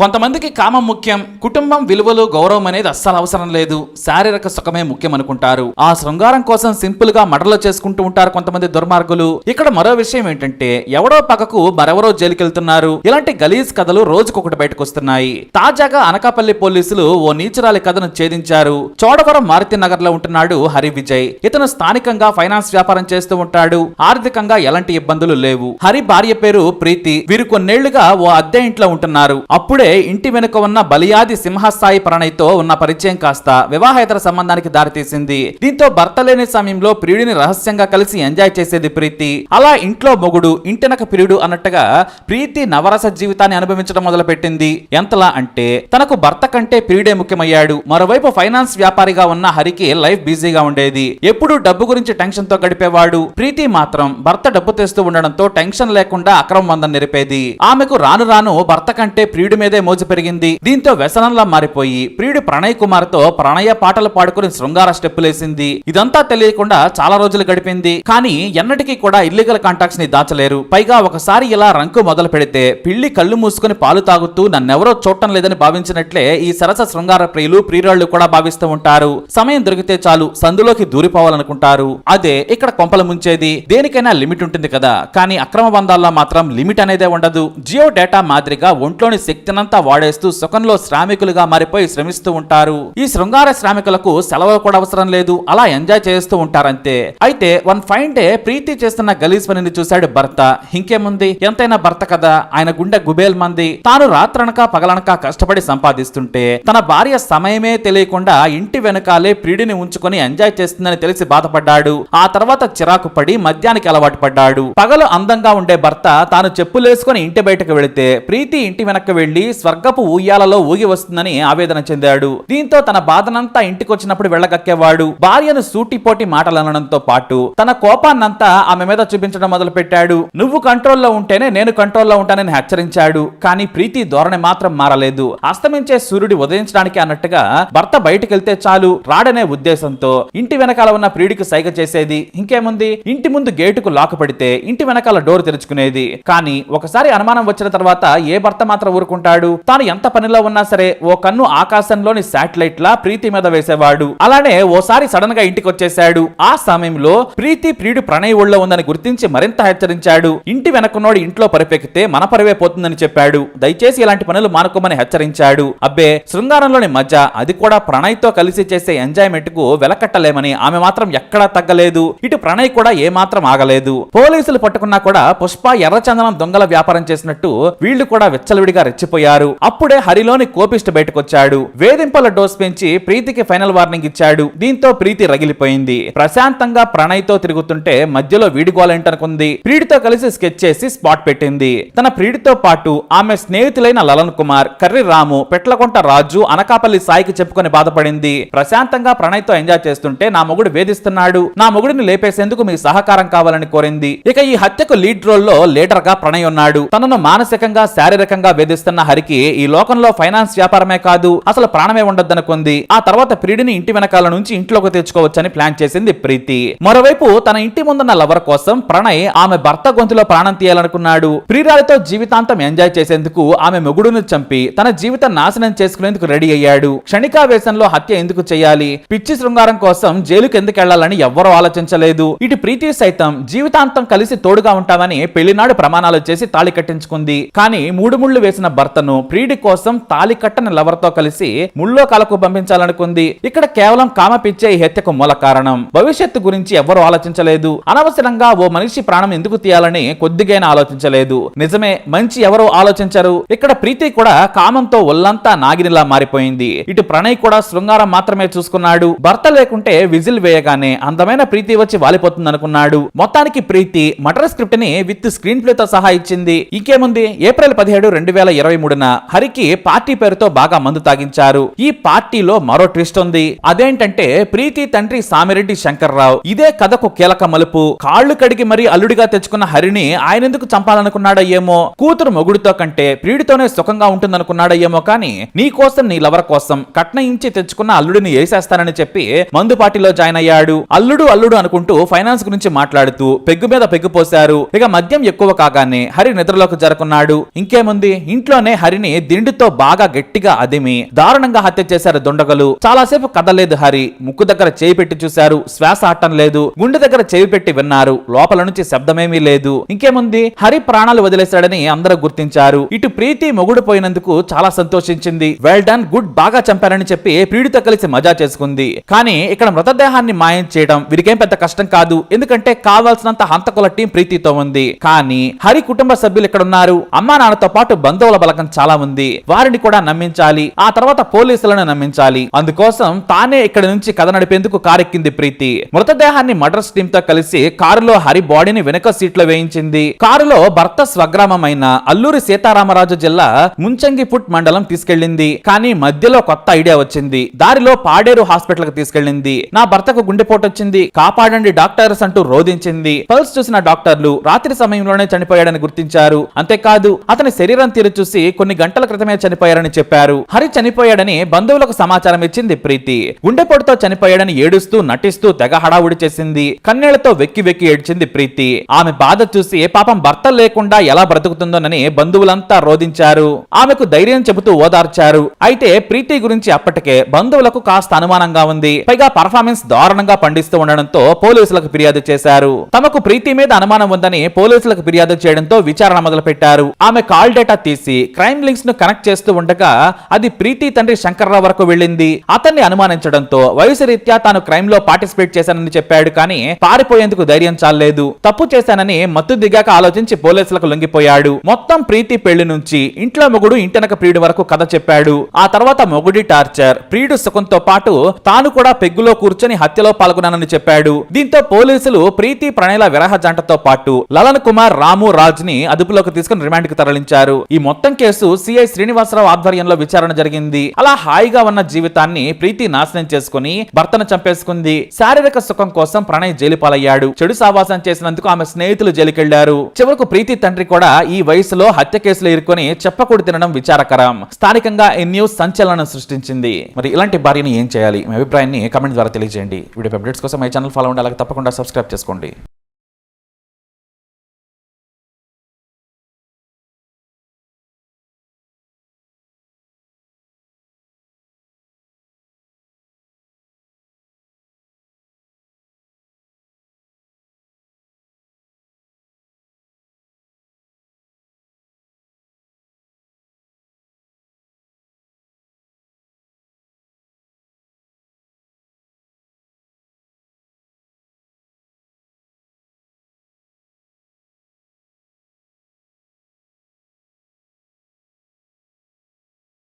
కొంతమందికి కామం ముఖ్యం కుటుంబం విలువలు గౌరవం అనేది అస్సలు అవసరం లేదు. శారీరక సుఖమే ముఖ్యం అనుకుంటారు. ఆ శృంగారం కోసం సింపుల్గా మడలో చేసుకుంటూ ఉంటారు కొంతమంది దుర్మార్గులు. ఇక్కడ మరో విషయం ఏంటంటే ఎవడో పక్కకు మరెవరో జైలుకెళ్తున్నారు. ఇలాంటి గలీజ్ కథలు రోజుకొకటి బయటకు వస్తున్నాయి తాజాగా అనకాపల్లి పోలీసులు ఓ నీచురాలి కథను ఛేదించారు. చోడవరం మారుతి నగర్లో ఉంటున్నాడు హరి విజయ్. ఇతను స్థానికంగా ఫైనాన్స్ వ్యాపారం చేస్తూ ఉంటాడు. ఆర్థికంగా ఎలాంటి ఇబ్బందులు లేవు. హరి భార్య పేరు ప్రీతి. వీరు కొన్నేళ్ళుగా ఓ అద్దె ఇంట్లో ఉంటున్నారు. అప్పుడే ఇంటి వెనుక ఉన్న బలియాది సింహస్థాయి ప్రణయ్తో ఉన్న పరిచయం కాస్త వివాహేతర సంబంధానికి దారితీసింది. దీంతో భర్త లేని సమయంలో ప్రియుడిని రహస్యంగా కలిసి ఎంజాయ్ చేసేది ప్రీతి. అలా ఇంట్లో మొగుడు ఇంటినక ప్రియుడు అన్నట్టుగా ప్రీతి నవరస జీవితాన్ని అనుభవించడం మొదలుపెట్టింది. ఎంతలా అంటే తనకు భర్త కంటే ప్రియుడే ముఖ్యమయ్యాడు. మరోవైపు ఫైనాన్స్ వ్యాపారిగా ఉన్న హరికి లైఫ్ బిజీగా ఉండేది. ఎప్పుడూ డబ్బు గురించి టెన్షన్తో గడిపేవాడు. ప్రీతి మాత్రం భర్త డబ్బు తెస్తూ ఉండడంతో టెన్షన్ లేకుండా అక్రమ బంధం నిరిపేది ఆమెకు రాను రాను భర్త కంటే ప్రియుడి మీదే మోజు పెరిగింది. దీంతో వ్యసనంలా మారిపోయి ప్రియుడి ప్రణయ్ కుమార్తో ప్రణయ పాటలు పాడుకుని శృంగార స్టెప్పులేసింది. ఇదంతా తెలియకుండా చాలా రోజులు గడిపింది. కానీ ఎన్నటికీ కూడా ఇల్లీగల్ కాంటాక్ట్స్ని దాచలేరు. పైగా ఒకసారి ఇలా రంకు మొదలు పెడితే పిల్లి కళ్ళు మూసుకుని పాలు తాగుతూ నన్నెవరో చూడటం లేదని భావించినట్లే ఈ సరస శృంగార ప్రియులు ప్రియురాళ్ళు కూడా భావిస్తూ ఉంటారు. సమయం దొరికితే చాలు సందులోకి దూరిపోవాలనుకుంటారు. అదే ఇక్కడ కొంపలు ముంచేది. దేనికైనా లిమిట్ ఉంటుంది కదా. కానీ అక్రమ బంధాల్లో మాత్రం లిమిట్ అనేదే ఉండదు. జియో డేటా మాదిరిగా ఒంట్లోని శక్తినంతా వాడేస్తూ సుఖంలో శ్రామికులుగా మారిపోయి శ్రమిస్తూ ఉంటారు. ఈ శృంగార శ్రామికులకు సెలవులు కూడా అవసరం లేదు. అలా ఎంజాయ్ చేస్తూ ఉంటారంతే. అయితే వన్ ఫైన్ డే ప్రీతి చేస్తున్న గలీజ్ పనిని చూశాడు భర్త. ఇంకేముంది? ఎంతైనా భర్త కదా? ఆయన గుండె గుబేల్ మంది. తాను రాత్రనక పగలనక కష్టపడి సంపాదిస్తుంటే తన భార్య సమయమే తెలియకుండా ఇంటి వెనకాలే ప్రియుడిని ఉంచుకొని ఎంజాయ్ చేస్తుందని తెలిసి బాధపడ్డాడు. ఆ తర్వాత చిరాకు పడి మద్యానికి అలవాటు పడ్డాడు. పగలు అందంగా ఉండే భర్త తాను చెప్పులేసుకొని ఇంటి బయటకు వెళితే ప్రీతి ఇంటి వెనక్కి వెళ్ళి స్వర్గపు ఊయ్యాలలో ఊగి వస్తుందని ఆవేదన చెందాడు. దీంతో తన బాధనంతా ఇంటికి వచ్చినప్పుడు వెళ్ళగక్కేవాడు. భార్యను సూటిపోటి మాటలనడంతో పాటు తన కోపాన్నంతా ఆమె మీద చూపించడం మొదలు పెట్టాడు నువ్వు కంట్రోల్లో ఉంటేనే నేను కంట్రోల్లో ఉంటానని హెచ్చరించాడు. కానీ ప్రీతి ధోరణి మాత్రం మారలేదు. అస్తమించే సూర్యుడి ఉదయించడానికి అన్నట్టుగా భర్త బయటకెళ్తే వెళ్తే చాలు రాడనే ఉద్దేశంతో ఇంటి వెనకాల ఉన్న ప్రియుడికి సైగ చేసేది. ఇంకేముంది? ఇంటి ముందు గేటుకు లాక్ పడితే ఇంటి వెనకాల డోర్ తెరుచుకునేది. కానీ ఒకసారి అనుమానం వచ్చిన తర్వాత ఏ భర్త మాత్రం ఊరుకుంటాడు? తాను ఎంత పనిలో ఉన్నా సరే ఓ కన్ను ఆకాశంలోని శాటిలైట్ లా ప్రీతి మీద వేసేవాడు. అలానే ఓసారి సడన్గా ఇంటికి వచ్చేశాడు ఆ సమయంలో ప్రీతి ప్రియుడు ప్రణయ్ ఒళ్ళో ఉందని గుర్తించి మరింత హెచ్చరించాడు. ఇంటి వెనకున్నోడు ఇంట్లో పరిపెక్కితే మన పరివే పోతుందని చెప్పాడు. దయచేసి ఇలాంటి పనులు మానుకోమని హెచ్చరించాడు. అబ్బే శృంగారంలోని మధ్య అది కూడా ప్రణయ్తో కలిసి చేసే ఎంజాయ్మెంట్కు వెలకట్టలేమని ఆమె మాత్రం ఎక్కడా తగ్గలేదు. ఇటు ప్రణయ్ కూడా ఏ మాత్రం ఆగలేదు. పోలీసులు పట్టుకున్నా కూడా పుష్ప ఎర్రచందనం దొంగల వ్యాపారం చేసినట్టు వీళ్ళు కూడా విచ్చలవిడిగా రెచ్చిపోయారు. అప్పుడే హరిలోని కోపిష్ట బయటకొచ్చాడు. వేధింపుల డోస్ పెంచి ప్రీతికి ఫైనల్ వార్నింగ్ ఇచ్చాడు. దీంతో ప్రీతి రగిలిపోయింది. ప్రశాంతంగా ప్రణయ్తో తిరుగుతుంటే మధ్యలో వీడుకోవాలంటనుకుంది ప్రీడితో కలిసి స్కెచ్ చేసి స్పాట్ పెట్టింది. తన ప్రియుడితో పాటు ఆమె స్నేహితులైన లలన్ కుమార్ కర్రి రాము పెట్లకొంట రాజు అనకాపల్లి సాయికి చెప్పుకొని బాధపడింది. ప్రశాంతంగా ప్రణయ్తో ఎంజాయ్ చేస్తుంటే నా మొగుడు వేధిస్తున్నాడు. నా మొగుడిని లేపేసేందుకు మీ సహకారం కావాలని కోరింది. ఇక ఈ హత్యకు లీడ్ రోల్లో లీడర్గా ప్రణయ్ ఉన్నాడు. తనను మానసికంగా శారీరకంగా వేధిస్తున్న గారికి ఈ లోకంలో ఫైనాన్స్ వ్యాపారమే కాదు అసలు ప్రాణమే ఉండొద్దనుకుంది. ఆ తర్వాత ప్రియుడిని ఇంటి వెనకాల నుంచి ఇంట్లోకి తెచ్చుకోవచ్చని ప్లాన్ చేసింది ప్రీతి. మరోవైపు తన ఇంటి ముందున్న లవర్ కోసం ప్రణయ్ ఆమె భర్త గొంతులో ప్రాణం తీయాలనుకున్నాడు. ప్రియురాలితో జీవితాంతం ఎంజాయ్ చేసేందుకు ఆమె మొగుడును చంపి తన జీవితం నాశనం చేసుకునేందుకు రెడీ అయ్యాడు. క్షణికావేశంలో హత్య ఎందుకు చేయాలి? పిచ్చి శృంగారం కోసం జైలుకు ఎందుకు వెళ్ళాలని ఎవ్వరూ ఆలోచించలేదు. ఇటు ప్రీతి సైతం జీవితాంతం కలిసి తోడుగా ఉంటామని పెళ్ళినాడు ప్రమాణాలు చేసి తాళి కట్టించుకుంది. కానీ మూడు ముళ్ళు వేసిన భర్తను ప్రీడి కోసం తాళి కట్టని లవర్తో కలిసి ముళ్ళో కాలకు పంపించాలనుకుంది. ఇక్కడ కేవలం కామ పిచ్చే ఈ హత్యకు మూల కారణం. భవిష్యత్తు గురించి ఎవ్వరూ ఆలోచించలేదు. అనవసరంగా ఓ మనిషి ప్రాణం ఎందుకు తీయాలని కొద్దిగైనా ఆలోచించలేదు. నిజమే మంచి ఎవరో ఆలోచించరు. ఇక్కడ ప్రీతి కూడా కామంతో ఒళ్ళంతా నాగినిలా మారిపోయింది. ఇటు ప్రణయ్ కూడా శృంగారం మాత్రమే చూసుకున్నాడు. భర్త లేకుంటే విజిల్ వేయగానే అందమైన ప్రీతి వచ్చి వాలిపోతుంది అనుకున్నాడు మొత్తానికి ప్రీతి మటర్ స్క్రిప్ట్ని విత్ స్క్రీన్ ప్లే తో సహా ఇచ్చింది. ఇంకేముంది? ఏప్రిల్ పదిహేడు రెండు వేల ఇరవై మూడున. హరికి పార్టీ పేరుతో బాగా మందు తాగించారు. ఈ పార్టీలో మరో ట్విస్ట్ ఉంది. అదేంటంటే ప్రీతి తండ్రి సామిరెడ్డి శంకర్రావు. ఇదే కథకు కీలక మలుపు. కాళ్ళు కడిగి మరీ అల్లుడిగా తెచ్చుకున్న హరిని ఆయన ఎందుకు చంపాలనుకున్నాడో ఏమో కూతురు మొగుడితో కంటే ప్రియుడితోనే సుఖంగా ఉంటుందనుకున్నాడో ఏమో కానీ నీ కోసం నీ లవర్ కోసం కట్నయించి తెచ్చుకున్న అల్లుడిని వేసేస్తానని చెప్పి మందు పార్టీలో జాయిన్ అయ్యాడు. అల్లుడు అల్లుడు అనుకుంటూ ఫైనాన్స్ గురించి మాట్లాడుతూ పెగ్గు మీద పెగ్గు పోశారు. ఇక మద్యం ఎక్కువ కాగానే హరి నిద్రలోకి జరుకున్నాడు. ఇంకేముంది? ఇంట్లోనే హరి హరిని దిండుతో బాగా గట్టిగా అదిమి దారుణంగా హత్య చేశారు దుండగలు. చాలాసేపు కదలేదు హరి. ముక్కు దగ్గర చేయి పెట్టి చూశారు. శ్వాస ఆటం లేదు. గుండె దగ్గర చేయి పెట్టి విన్నారు. లోపల నుంచి శబ్దమేమీ లేదు. ఇంకేముంది? హరి ప్రాణాలు వదిలేశాడని అందరూ గుర్తించారు. ఇటు ప్రీతి మొగుడు పోయినందుకు చాలా సంతోషించింది. వెల్ డన్ గుడ్ బాగా చంపారని చెప్పి ప్రియుడితో కలిసి మజా చేసుకుంది. కానీ ఇక్కడ మృతదేహాన్ని మాయం చేయడం వీరికేం పెద్ద కష్టం కాదు. ఎందుకంటే కావాల్సినంత హంతకుల టీం ప్రీతితో ఉంది. కానీ హరి కుటుంబ సభ్యులు ఇక్కడ ఉన్నారు అమ్మా నాన్నతో పాటు బంధువుల బలకం చాలా ఉంది వారిని కూడా నమ్మించాలి ఆ తర్వాత పోలీసులను నమ్మించాలి. అందుకోసం తానే ఇక్కడ నుంచి కథ నడిపేందుకు కారెక్కింది ప్రీతి. మృతదేహాన్ని మర్డర్స్ టీమ్తో కలిసి కారులో హరి బాడీని వెనుక సీట్లో వేయించింది. కారులో భర్త స్వగ్రామమైన అల్లూరి సీతారామరాజు జిల్లా ముంచంగిపుట్ మండలం తీసుకెళ్ళింది కానీ మధ్యలో కొత్త ఐడియా వచ్చింది. దారిలో పాడేరు హాస్పిటల్కి తీసుకెళ్ళింది నా భర్తకు గుండెపోటు వచ్చింది కాపాడండి డాక్టర్స్ అంటూ రోధించింది. పల్స్ చూసిన డాక్టర్లు రాత్రి సమయంలోనే చనిపోయాడని గుర్తించారు. అంతేకాదు అతని శరీరం తీరు చూసి కొన్ని గంటల క్రితమే చనిపోయారని చెప్పారు. హరి చనిపోయాడని బంధువులకు సమాచారం ఇచ్చింది ప్రీతి. గుండెపోటుతో చనిపోయాడని ఏడుస్తూ నటిస్తూ తెగ హడావుడి చేసింది. కన్నీళ్ళతో వెక్కి వెక్కి ఏడ్చింది ప్రీతి. ఆమె బాధ చూసి పాపం భర్త లేకుండా ఎలా బ్రతుకుతుందోనని బంధువులంతా రోధించారు. ఆమెకు ధైర్యం చెబుతూ ఓదార్చారు. అయితే ప్రీతి గురించి అప్పటికే బంధువులకు కాస్త అనుమానంగా ఉంది. పైగా పర్ఫార్మెన్స్ దారుణంగా పండిస్తూ ఉండడంతో పోలీసులకు ఫిర్యాదు చేశారు. తమకు ప్రీతి మీద అనుమానం ఉందని పోలీసులకు ఫిర్యాదు చేయడంతో విచారణ మొదలు పెట్టారు ఆమె కాల్ డేటా తీసి క్రైమ్ లింక్స్ను కనెక్ట్ చేస్తూ ఉండగా అది ప్రీతి తండ్రి శంకర్రావు వరకు వెళ్ళింది. అతన్ని అనుమానించడంతో వయసు రీత్యా తాను క్రైమ్లో పార్టిసిపేట్ చేశానని చెప్పాడు కానీ పారిపోయేందుకు ధైర్యం చాలలేదు. తప్పు చేశానని మత్తు దిగాక ఆలోచించి పోలీసులకు లొంగిపోయాడు. మొత్తం ప్రీతి పెళ్ళి నుంచి ఇంట్లో మొగుడు ఇంటనక ప్రియుడి వరకు కథ చెప్పాడు. ఆ తర్వాత మొగుడి టార్చర్ ప్రియుడు సుఖంతో పాటు తాను కూడా పెగ్గులో కూర్చొని హత్యలో పాల్గొన్నానని చెప్పాడు. దీంతో పోలీసులు ప్రీతి ప్రణయల విరహ జంటతో పాటు లలన్ కుమార్ రాము రాజ్ని అదుపులోకి తీసుకుని రిమాండ్కి తరలించారు. ఈ మొత్తం కేసు సిఐ శ్రీనివాసరావు ఆధ్వర్యంలో విచారణ జరిగింది. అలా హాయిగా ఉన్న జీవితాన్ని ప్రీతి నాశనం చేసుకుని భర్తను చంపేసుకుంది. శారీరక సుఖం కోసం ప్రణయ్ జైలుపాలయ్యాడు. చెడు సావాసం చేసినందుకు ఆమె స్నేహితులు జైలుకెళ్ళారు. చివరకు ప్రీతి తండ్రి కూడా ఈ వయసులో హత్య కేసులు ఇరుకొని చెప్పకూడదు తినడం విచారకరం. స్థానికంగా ఈ న్యూస్ సంచలనం సృష్టించింది. మరి ఇలాంటి భార్యని ఏం చేయాలి? మీ అభిప్రాయాన్ని కమెంట్ ద్వారా తెలియజేయండి. వీడియో అప్డేట్స్ కోసం మై ఛానల్ ఫాలో ఉండాలి తప్పకుండా సబ్స్క్రైబ్ చేసుకోండి.